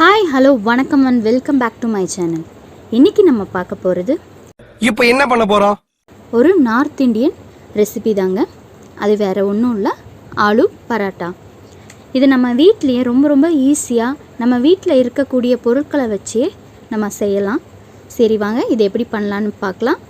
Hi hello வணக்கம் and welcome back to my channel இன்னைக்கு நம்ம பார்க்க போகிறது இப்போ என்ன பண்ண போறோம்? ஒரு நார்த் இந்தியன் ரெசிபி தாங்க. அது வேறு ஒன்றும் இல்லை. ஆலு பராட்டா. இது நம்ம வீட்லேயே ரொம்ப ரொம்ப ஈஸியாக நம்ம வீட்டில் இருக்கக்கூடிய பொருட்களை வச்சே நம்ம செய்யலாம். சரி வாங்க இது எப்படி பண்ணலான்னு பார்க்கலாம்.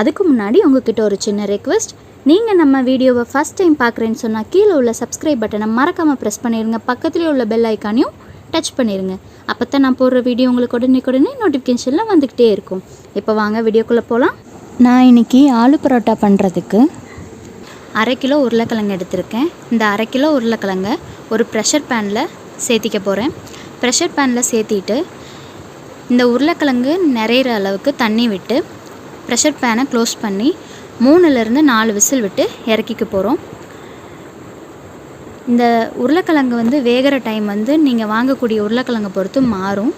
அதுக்கு முன்னாடி உங்ககிட்ட ஒரு சின்ன ரெக்வெஸ்ட் நீங்கள் நம்ம வீடியோவை ஃபஸ்ட் டைம் பார்க்குறேன்னு சொன்னால் கீழே உள்ள சப்ஸ்கிரைப் பட்டனை மறக்காமல் ப்ரெஸ் பண்ணிடுங்க பக்கத்துலேயே உள்ள பெல் ஐக்கானையும் டச் பண்ணிடுங்க அப்போ தான் நான் போடுற வீடியோ உங்களுக்கு உடனே உடனே நோட்டிஃபிகேஷனில் வந்துக்கிட்டே இருக்கும். இப்போ வாங்க வீடியோக்குள்ளே போகலாம் நான் இன்னைக்கு ஆலு பரோட்டா பண்ணுறதுக்கு அரை கிலோ உருளைக்கிழங்கு எடுத்திருக்கேன். இந்த அரை கிலோ உருளைக்கிழங்க ஒரு ப்ரெஷர் பேனில் சேர்த்திக்க போகிறேன் ப்ரெஷர் பேனில் சேர்த்திட்டு இந்த உருளைக்கிழங்கு நிறையிற அளவுக்கு தண்ணி விட்டு ப்ரெஷர் பேனை க்ளோஸ் பண்ணி மூணுலேருந்து நாலு விசில் விட்டு இறக்கிக்க போகிறோம் இந்த உருளைக்கிழங்கு வந்து வேகிற டைம் வந்து நீங்கள் வாங்கக்கூடிய உருளைக்கிழங்கை பொறுத்து மாறும்.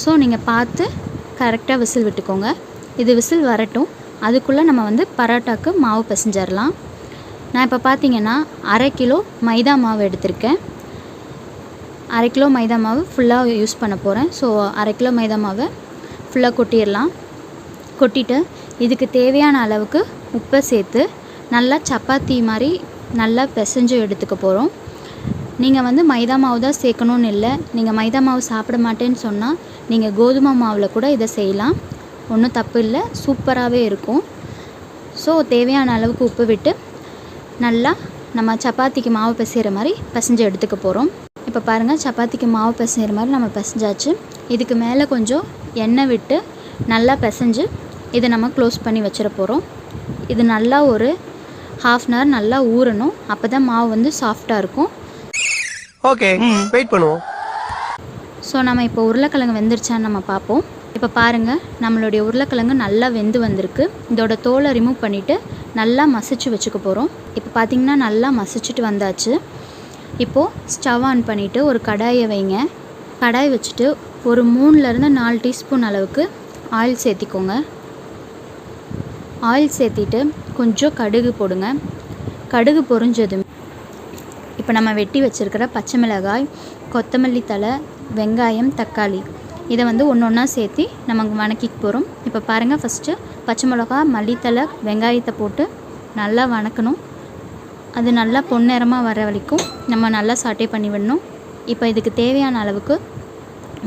ஸோ நீங்கள் பார்த்து கரெக்டாக விசில் விட்டுக்கோங்க. இது விசில் வரட்டும். அதுக்குள்ளே நம்ம வந்து பரோட்டாக்கு மாவு பிசைஞ்சிடலாம் நான் இப்போ பார்த்தீங்கன்னா அரை கிலோ மைதா மாவு எடுத்திருக்கேன். அரை கிலோ மைதா மாவு ஃபுல்லாக யூஸ் பண்ண போகிறேன் ஸோ அரை கிலோ மைதா மாவை ஃபுல்லாக கொட்டிடலாம் கொட்டிட்டு இதுக்கு தேவையான அளவுக்கு உப்பை சேர்த்து நல்லா சப்பாத்தி மாதிரி நல்லா பிசைஞ்சு எடுத்துக்க போகிறோம் நீங்கள் வந்து மைதா மாவு தான் சேர்க்கணுன்னு இல்லை. நீங்கள் மைதா மாவு சாப்பிட மாட்டேன்னு சொன்னால் நீங்கள் கோதுமை மாவில் கூட இதை செய்யலாம். ஒன்றும் தப்பு இல்லை. சூப்பராகவே இருக்கும். ஸோ தேவையான அளவுக்கு உப்பு விட்டு நல்லா நம்ம சப்பாத்திக்கு மாவு பிசைகிற மாதிரி பிசைஞ்சு எடுத்துக்க போகிறோம் இப்போ பாருங்கள் சப்பாத்திக்கு மாவு பிசைகிற மாதிரி நம்ம பிசைஞ்சாச்சு. இதுக்கு மேலே கொஞ்சம் எண்ணெய் விட்டு நல்லா பிசைஞ்சு இதை நம்ம க்ளோஸ் பண்ணி வச்சிட போகிறோம் இது நல்லா ஒரு ஹாஃப் அன் ஹவர் நல்லா ஊறணும். அப்போ தான் மாவு வந்து சாஃப்டாக இருக்கும். ஓகே வெயிட் பண்ணுவோம். ஸோ நம்ம இப்போ உருளைக்கிழங்கு வெந்துருச்சான்னு நம்ம பார்ப்போம். இப்போ பாருங்கள் நம்மளுடைய உருளைக்கிழங்கு நல்லா வெந்து வந்திருக்கு. இதோட தோலை ரிமூவ் பண்ணிவிட்டு நல்லா மசிச்சு வச்சுக்க போகிறோம் இப்போ பார்த்திங்கன்னா நல்லா மசிச்சுட்டு வந்தாச்சு. இப்போது ஸ்டவ் ஆன் பண்ணிவிட்டு ஒரு கடாயை வைங்க. கடாய் வச்சுட்டு ஒரு மூணுலேருந்து நாலு டீஸ்பூன் அளவுக்கு ஆயில் சேர்த்திக்கோங்க. ஆயில் சேர்த்திட்டு கொஞ்சம் கடுகு போடுங்க. கடுகு பொரிஞ்சதும் இப்போ நம்ம வெட்டி வச்சுருக்கிற பச்சை மிளகாய் கொத்தமல்லி தழை வெங்காயம் தக்காளி இதை வந்து ஒன்று ஒன்றா சேர்த்து நம்ம வணக்கிக்கு போகிறோம் இப்போ பாருங்கள் ஃபஸ்ட்டு பச்சை மிளகா மல்லித்தழை வெங்காயத்தை போட்டு நல்லா வணக்கணும். அது நல்லா பொன்னிறமாக வர வரைக்கும் நம்ம நல்லா சாட்டை பண்ணி விடணும். இப்போ இதுக்கு தேவையான அளவுக்கு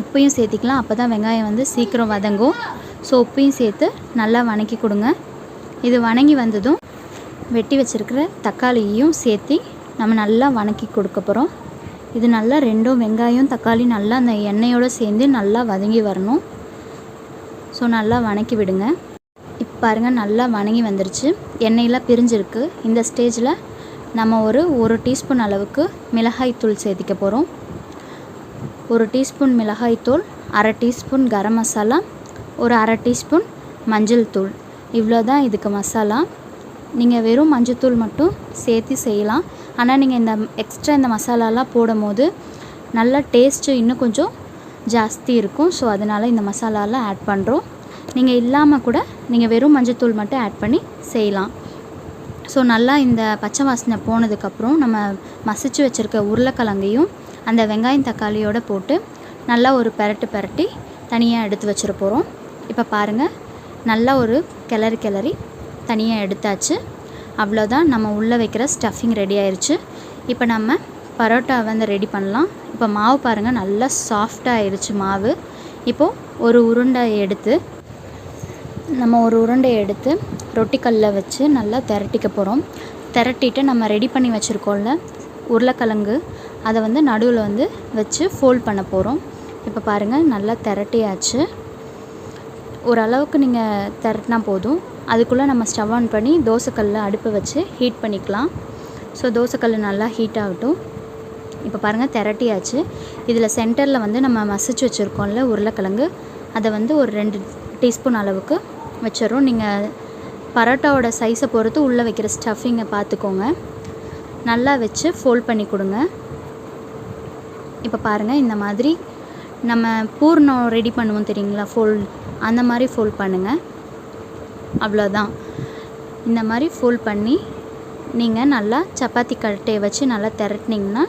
உப்பையும் சேர்த்திக்கலாம். அப்போ தான் வெங்காயம் வந்து சீக்கிரம் வதங்கும். ஸோ உப்பையும் சேர்த்து நல்லா வணக்கி கொடுங்க. இது வணங்கி வந்ததும் வெட்டி வச்சுருக்கிற தக்காளியையும் சேர்த்து நம்ம நல்லா வணக்கி கொடுக்க போகிறோம் இது நல்லா ரெண்டும் வெங்காயம் தக்காளி நல்லா அந்த எண்ணெயோடு சேர்ந்து நல்லா வதங்கி வரணும். ஸோ நல்லா வணக்கி விடுங்க. இப்போ பாருங்கள் நல்லா வணங்கி வந்துருச்சு. எண்ணெயெலாம் பிரிஞ்சிருக்கு. இந்த ஸ்டேஜில் நம்ம ஒரு ஒரு டீஸ்பூன் அளவுக்கு மிளகாய்த்தூள் சேர்த்திக்க போகிறோம் ஒரு டீஸ்பூன் மிளகாய்த்தூள் அரை டீஸ்பூன் கரம் மசாலா ஒரு அரை டீஸ்பூன் மஞ்சள் தூள். இவ்வளோ தான் இதுக்கு மசாலா. நீங்கள் வெறும் மஞ்சத்தூள் மட்டும் சேர்த்து செய்யலாம். ஆனால் நீங்கள் இந்த எக்ஸ்ட்ரா இந்த மசாலாலாம் போடும் போது நல்ல டேஸ்ட்டு இன்னும் கொஞ்சம் ஜாஸ்தி இருக்கும். ஸோ அதனால் இந்த மசாலாலாம் ஆட் பண்ணுறோம் நீங்கள் இல்லாமல் கூட நீங்கள் வெறும் மஞ்சத்தூள் மட்டும் ஆட் பண்ணி செய்யலாம். ஸோ நல்லா இந்த பச்சை வாசனை போனதுக்கப்புறம் நம்ம மசிச்சு வச்சுருக்க உருளைக்கிழங்கையும் அந்த வெங்காயம் தக்காளியோடு போட்டு நல்லா ஒரு பெரட்டு பெரட்டி தனியாக எடுத்து வச்சிட போகிறோம் இப்போ பாருங்கள் நல்லா ஒரு கிளறி கிளறி தனியாக எடுத்தாச்சு. அவ்வளோதான் நம்ம உள்ளே வைக்கிற ஸ்டஃபிங் ரெடி ஆயிடுச்சு இப்போ நம்ம பரோட்டா வந்து ரெடி பண்ணலாம். இப்போ மாவு பாருங்கள் நல்லா சாஃப்டாக ஆயிடுச்சு மாவு. இப்போது ஒரு உருண்டை எடுத்து நம்ம ஒரு உருண்டை எடுத்து ரொட்டிக்கல்ல வச்சு நல்லா திரட்டிக்க போகிறோம். திரட்டிட்டு நம்ம ரெடி பண்ணி வச்சுருக்கோம்ல உருளைக்கிழங்கு அதை வந்து நடுவில் வந்து வச்சு ஃபோல்ட் பண்ண போகிறோம். இப்போ பாருங்கள் நல்லா திரட்டியாச்சு. ஓரளவுக்கு நீங்கள் திரட்டினா போதும். அதுக்குள்ளே நம்ம ஸ்டவ் ஆன் பண்ணி தோசைக்கல்லில் அடுப்பு வச்சு ஹீட் பண்ணிக்கலாம். ஸோ தோசைக்கல் நல்லா ஹீட் ஆகட்டும். இப்போ பாருங்கள் திரட்டியாச்சு. இதில் சென்டரில் வந்து நம்ம மசிச்சு வச்சுருக்கோம்ல உருளைக்கிழங்கு. அதை வந்து ஒரு ரெண்டு டீஸ்பூன் அளவுக்கு வச்சிடறோம் நீங்கள் பரோட்டாவோட சைஸை பொறுத்து உள்ளே வைக்கிற ஸ்டஃபிங்கை பார்த்துக்கோங்க நல்லா வச்சு ஃபோல்ட் பண்ணி கொடுங்க. இப்போ பாருங்கள் இந்த மாதிரி நம்ம பூர்ணம் ரெடி பண்ணுவோம் தெரியுங்களா? ஃபோல்ட் அந்த மாதிரி ஃபோல்ட் பண்ணுங்கள் அவ்வளோதான் இந்த மாதிரி ஃபோல்ட் பண்ணி நீங்கள் நல்லா சப்பாத்தி கட்டையை வச்சு நல்லா திரட்டினீங்கன்னா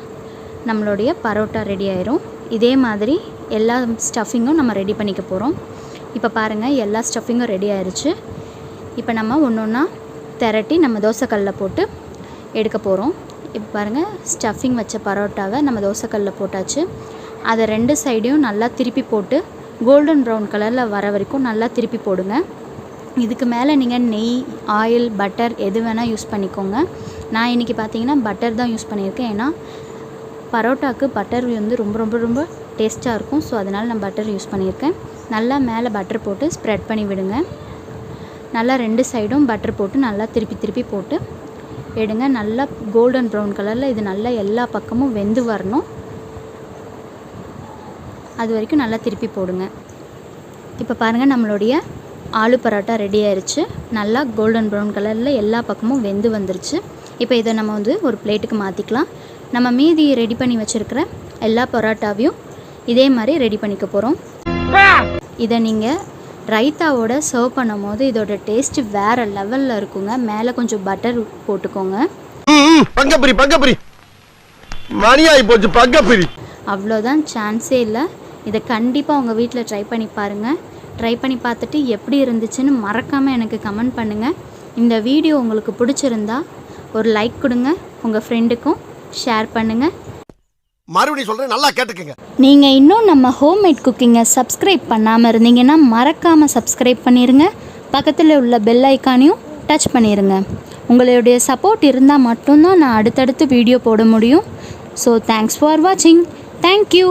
நம்மளுடைய பரோட்டா ரெடி ஆயிரும். இதே மாதிரி எல்லா ஸ்டஃபிங்கும் நம்ம ரெடி பண்ணிக்க போகிறோம் இப்போ பாருங்கள் எல்லா ஸ்டஃபிங்கும் ரெடி ஆயிடுச்சு இப்போ நம்ம ஒன்று ஒன்றா திரட்டி நம்ம தோசைக்கல்லில் போட்டு எடுக்க போகிறோம் இப்போ பாருங்கள் ஸ்டஃபிங் வச்ச பரோட்டாவை நம்ம தோசைக்கல்லில் போட்டாச்சு. அதை ரெண்டு சைடையும் நல்லா திருப்பி போட்டு கோல்டன் ப்ரௌன் கலரில் வர வரைக்கும் நல்லா திருப்பி போடுங்க. இதுக்கு மேலே நீங்கள் நெய் ஆயில் பட்டர் எது வேணால் யூஸ் பண்ணிக்கோங்க. நான் இன்றைக்கி பார்த்தீங்கன்னா பட்டர் தான் யூஸ் பண்ணியிருக்கேன். ஏன்னா பரோட்டாக்கு பட்டர் வந்து ரொம்ப ரொம்ப ரொம்ப டேஸ்ட்டாக இருக்கும். ஸோ அதனால் நான் பட்டர் யூஸ் பண்ணியிருக்கேன். நல்லா மேலே பட்டர் போட்டு ஸ்ப்ரெட் பண்ணி விடுங்க. நல்லா ரெண்டு சைடும் பட்டர் போட்டு நல்லா திருப்பி திருப்பி போட்டு எடுங்க. நல்லா கோல்டன் ப்ரௌன் கலரில் இது நல்லா எல்லா பக்கமும் வெந்து வரணும். அது வரைக்கும் நல்லா திருப்பி போடுங்க. இப்போ பாருங்கள் நம்மளுடைய ஆலு பரோட்டா ரெடி ஆயிருச்சு. நல்லா கோல்டன் ப்ரௌன் கலரில் எல்லா பக்கமும் வெந்து வந்துருச்சு. இப்போ இதை நம்ம வந்து ஒரு பிளேட்டுக்கு மாற்றிக்கலாம் நம்ம மீதி ரெடி பண்ணி வச்சுருக்கிற எல்லா பரோட்டாவையும் இதே மாதிரி ரெடி பண்ணிக்க போகிறோம் இதை நீங்கள் ரைத்தாவோட சர்வ் பண்ணும் போது இதோட டேஸ்ட் வேறு லெவலில் இருக்குங்க. மேலே கொஞ்சம் பட்டர் போட்டுக்கோங்க. பங்கப்பிரி பங்கப்பிரி. மணியாகி போச்சு பங்கப்பிரி. அவ்வளோதான் சான்ஸே இல்லை. இதை கண்டிப்பாக உங்கள் வீட்டில் ட்ரை பண்ணி பாருங்கள் ட்ரை பண்ணி பார்த்துட்டு எப்படி இருந்துச்சுன்னு மறக்காமல் எனக்கு கமெண்ட் பண்ணுங்கள் இந்த வீடியோ உங்களுக்கு பிடிச்சிருந்தா ஒரு லைக் கொடுங்க. உங்கள் ஃப்ரெண்டுக்கும் ஷேர் பண்ணுங்கள் மறுபடியும் சொல்றேன் நல்லா கேட்டுக்கங்க. நீங்கள் இன்னும் நம்ம ஹோம்மேட் குக்கிங்கை சப்ஸ்கிரைப் பண்ணாமல் இருந்தீங்கன்னா மறக்காமல் சப்ஸ்கிரைப் பண்ணிடுங்க பக்கத்தில் உள்ள பெல் ஐக்கானையும் டச் பண்ணிடுங்க உங்களுடைய சப்போர்ட் இருந்தால் மட்டும்தான் நான் அடுத்தடுத்து வீடியோ போட முடியும். ஸோ தேங்க்ஸ் ஃபார் வாட்சிங் தேங்க்யூ